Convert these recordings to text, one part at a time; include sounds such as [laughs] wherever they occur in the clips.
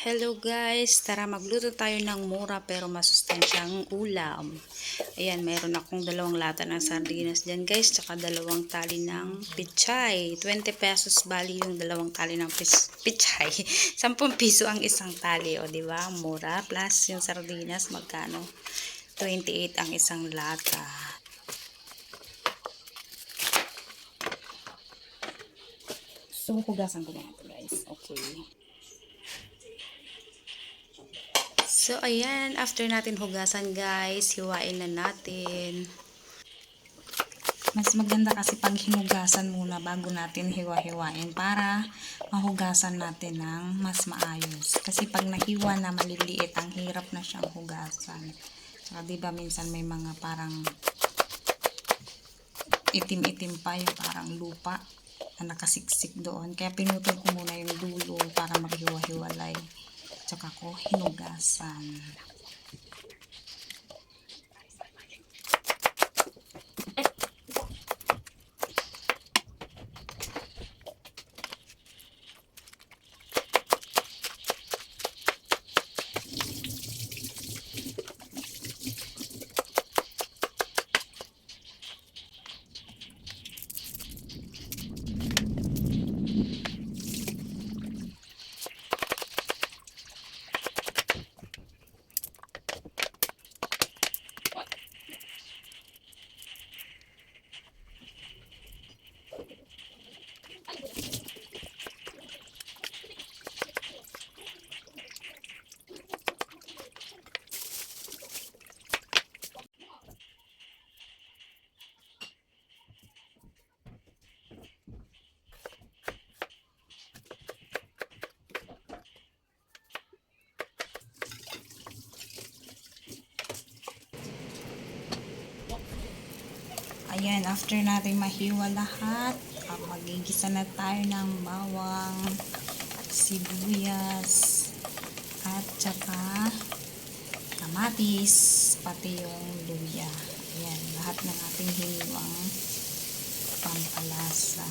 Hello guys, tara magluto tayo ng mura pero masustansyang ulam. Ayan, meron akong dalawang lata ng sardinas dyan guys, tsaka dalawang tali ng pichay. 20 pesos bali yung dalawang tali ng pichay. [laughs] 10 piso ang isang tali, o ba? Mura plus yung sardinas magkano? 28 ang isang lata. So, hugasan ko na ito guys. Okay. So, ayan. After natin hugasan, guys, hiwain na natin. Mas maganda kasi pag hinugasan muna bago natin hiwa-hiwain para mahugasan natin ng mas maayos. Kasi pag nahiwa na maliliit, ang hirap na siyang hugasan. Saka diba minsan may mga parang itim-itim pa yung parang lupa na nakasiksik doon. Kaya pinutol ko muna yung dulo para maghiwa-hiwalay. Tsaka ko hinugasan. Ayan, after natin mahiwa lahat, ah, magigisa na tayo ng bawang, sibuyas, at saka kamatis, pati yung luya. Ayan, lahat ng ating hiniwang pampalasa.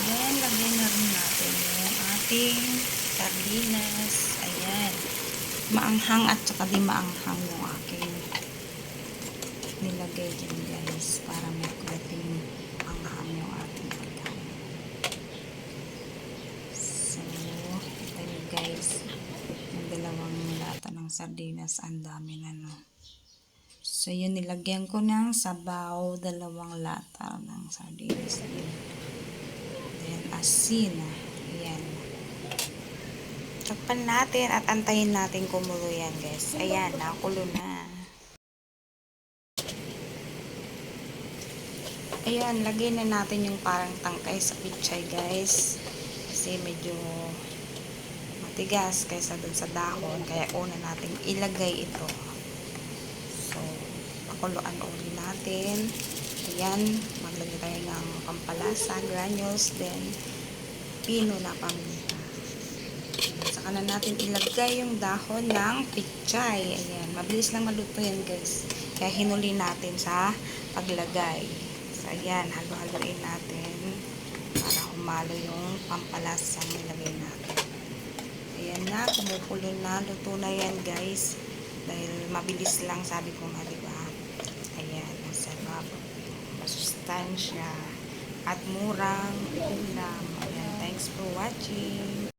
Then, lagyan na rin natin yung ating sardinas. Ayan. Maanghang at saka di maanghang yung aking nilagay dyan guys. Para may konting anghang yung ating pagkain. So, ito yun guys. Yung dalawang lata ng sardinas. Ang dami na no. So, yun nilagyan ko ng sabaw. Dalawang lata ng sardinas. Yun. Then, asin. Ayan. Takpan natin at antayin natin kumulo yan, guys. Ayan, nakulo na. Ayan, lagay na natin yung parang tangkay sa pichay, guys. Kasi medyo matigas kaysa dun sa dahon. Kaya una natin ilagay ito. So, pakuluan uli natin. Ayan, maglagay tayo ng pampalasa, granules, then pino na paminta. Saka na natin ilagay yung dahon ng pichay. Ayan, mabilis lang maluto yan guys. Kaya hinuli natin sa paglagay. So, ayan, halo-haloin natin para humalo yung pampalasa nilagay natin. Ayan na, kumukulo na. Luto na yan guys. Dahil mabilis lang, sabi ko nga, diba? Ayan, ang sarap. Masustansya. At murang ulam. Ayan, thanks for watching.